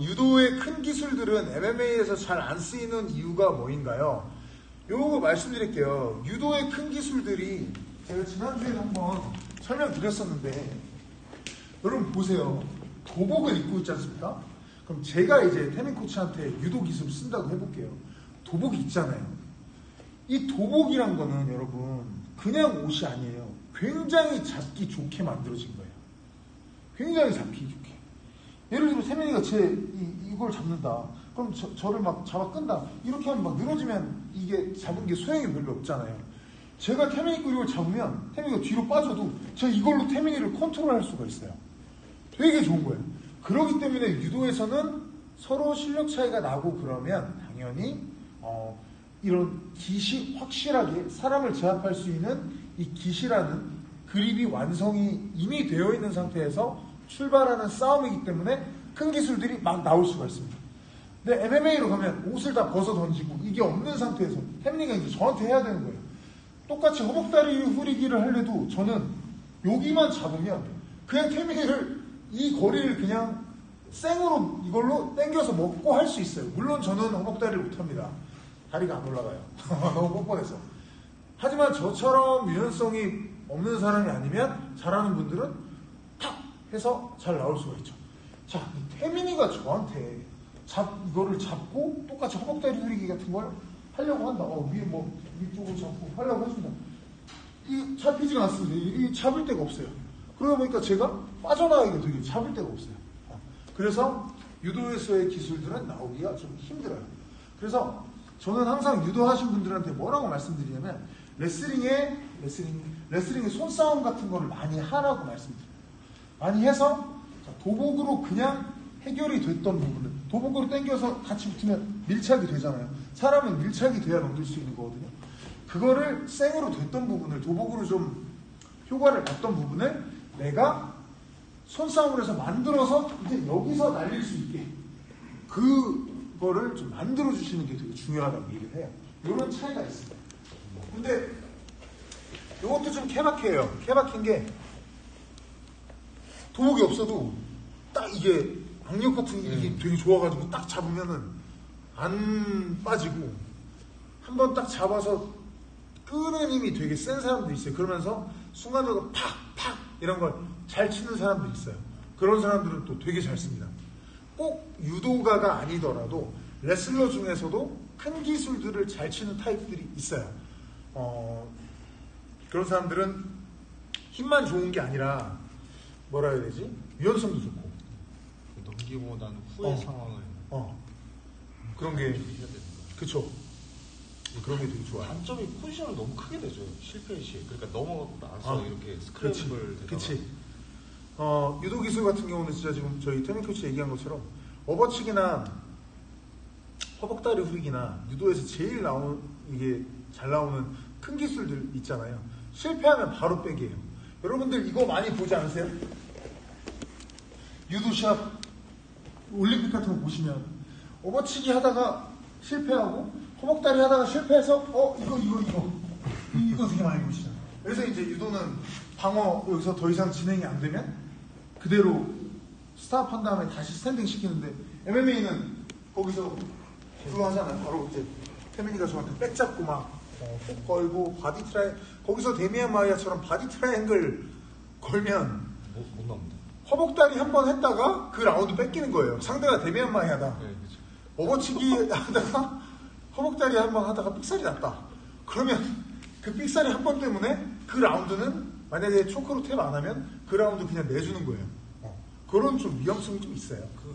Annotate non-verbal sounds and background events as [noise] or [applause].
유도의 큰 기술들은 MMA에서 잘 안 쓰이는 이유가 뭐인가요? 요거 말씀드릴게요. 유도의 큰 기술들이 제가 지난주에 한번 설명드렸었는데 여러분 보세요. 도복을 입고 있지 않습니까? 그럼 제가 이제 태민 코치한테 유도 기술을 쓴다고 해볼게요. 도복이 있잖아요. 이 도복이란 거는 여러분 그냥 옷이 아니에요. 굉장히 잡기 좋게 만들어진 거예요. 굉장히 잡기 세민이가 제 이, 이걸 잡는다. 그럼 저, 저를 막 잡아 끈다. 이렇게 하면 막 늘어지면 이게 잡은 게 소용이 별로 없잖아요. 제가 태민이 거 이걸 잡으면 태민이가 뒤로 빠져도 제가 이걸로 태민이를 컨트롤할 수가 있어요. 되게 좋은 거예요. 그렇기 때문에 유도에서는 서로 실력 차이가 나고 그러면 당연히 어, 이런 기시 확실하게 사람을 제압할 수 있는 이 기시라는 그립이 완성이 이미 되어 있는 상태에서 출발하는 싸움이기 때문에 큰 기술들이 막 나올 수가 있습니다. 근데 MMA로 가면 옷을 다 벗어 던지고 이게 없는 상태에서 햄리가 이제 저한테 해야 되는 거예요. 똑같이 허벅다리 후리기를 할래도 저는 여기만 잡으면 그냥 태민이를 이 거리를 그냥 생으로 이걸로 당겨서 먹고 할 수 있어요. 물론 저는 허벅다리를 못합니다. 다리가 안 올라가요. [laughs] 너무 뻔뻔해서. 하지만 저처럼 유연성이 없는 사람이 아니면 잘하는 분들은 탁 해서 잘 나올 수가 있죠. 자, 이 태민이가 저한테 잡 이거를 잡고 똑같이 허벅다리 후리기 같은 걸 하려고 한다. 어, 위에 뭐 위쪽으로 잡고 하려고 해준다. 이 잡히지가 않습니다. 이, 이 잡을 데가 없어요. 그러다 보니까 제가 빠져나가기가 되게 잡을 데가 없어요. 어. 그래서 유도에서의 기술들은 나오기가 좀 힘들어요. 그래서 저는 항상 유도하신 분들한테 뭐라고 말씀드리냐면 레슬링에 레슬링 레슬링의 손싸움 같은 거를 많이 하라고 말씀드려요. 많이 해서 자, 도복으로 그냥 해결이 됐던 부분을 도복으로 당겨서 같이 붙으면 밀착이 되잖아요. 사람은 밀착이 돼야 넘길 수 있는 거거든요. 그거를 생으로 됐던 부분을 도복으로 좀 효과를 봤던 부분을 내가 손싸움을 해서 만들어서 이제 여기서 날릴 수 있게 그거를 좀 만들어 주시는 게 되게 중요하다고 얘기를 해요. 이런 차이가 있습니다. 근데 이것도 좀 케바케예요. 케바케인 게 도복이 없어도 딱 이게 악력 같은 게 이게 되게 좋아가지고 딱 잡으면은 안 빠지고 한 번 딱 잡아서 끄는 힘이 되게 센 사람도 있어요. 그러면서 순간적으로 팍 팍 이런 걸 잘 치는 사람도 있어요. 그런 사람들은 또 되게 잘 씁니다. 꼭 유도가가 아니더라도 레슬러 중에서도 큰 기술들을 잘 치는 타입들이 있어요. 어, 그런 사람들은 힘만 좋은 게 아니라 뭐라 해야 되지? 유연성도 좋고 넘기보다는 후의 어. 상황을 어 그런 게. 그쵸 그런 게 되게 좋아요. 단점이 포지션을 너무 크게 내줘요. 실패 시. 그러니까 넘어나서 아, 이렇게. 스크램블 되다가 그치. 어, 유도 기술 같은 경우는 진짜 지금 저희 태민 코치 얘기한 것처럼 어버치기나 허벅다리 후리기나 유도에서 제일 나오는 이게 잘 나오는 큰 기술들 있잖아요. 실패하면 바로 백이에요. 여러분들 이거 많이 보지 않으세요? 유도샵 올림픽 같은 거 보시면 어버치기 하다가 실패하고 허벅다리 하다가 실패해서 어 이거 이거 이거 이거 되게 많이 보시잖아요. 그래서 이제 유도는 방어 여기서 더 이상 진행이 안 되면 그대로 스탑한 다음에 다시 스탠딩 시키는데 MMA는 거기서 그거 하잖아요. 바로 이제 태민이가 저한테 백 잡고 막 어, 훅 걸고 바디 트라이 거기서 데미안 마이아처럼 바디 트라이앵글 걸면 못, 못 넘는다. 허벅다리 한 번 했다가 그 라운드 뺏기는 거예요. 상대가 데미안 마이아다. 네, 그렇죠. 어버치기 [laughs] 하다가 허벅다리 한 번 하다가 삑살이 났다. 그러면 그 삑살이 한 번 때문에 그 라운드는 만약에 초크로 탭 안 하면 그 라운드 그냥 내주는 거예요. 어. 그런 좀 위험성이 좀 있어요. 그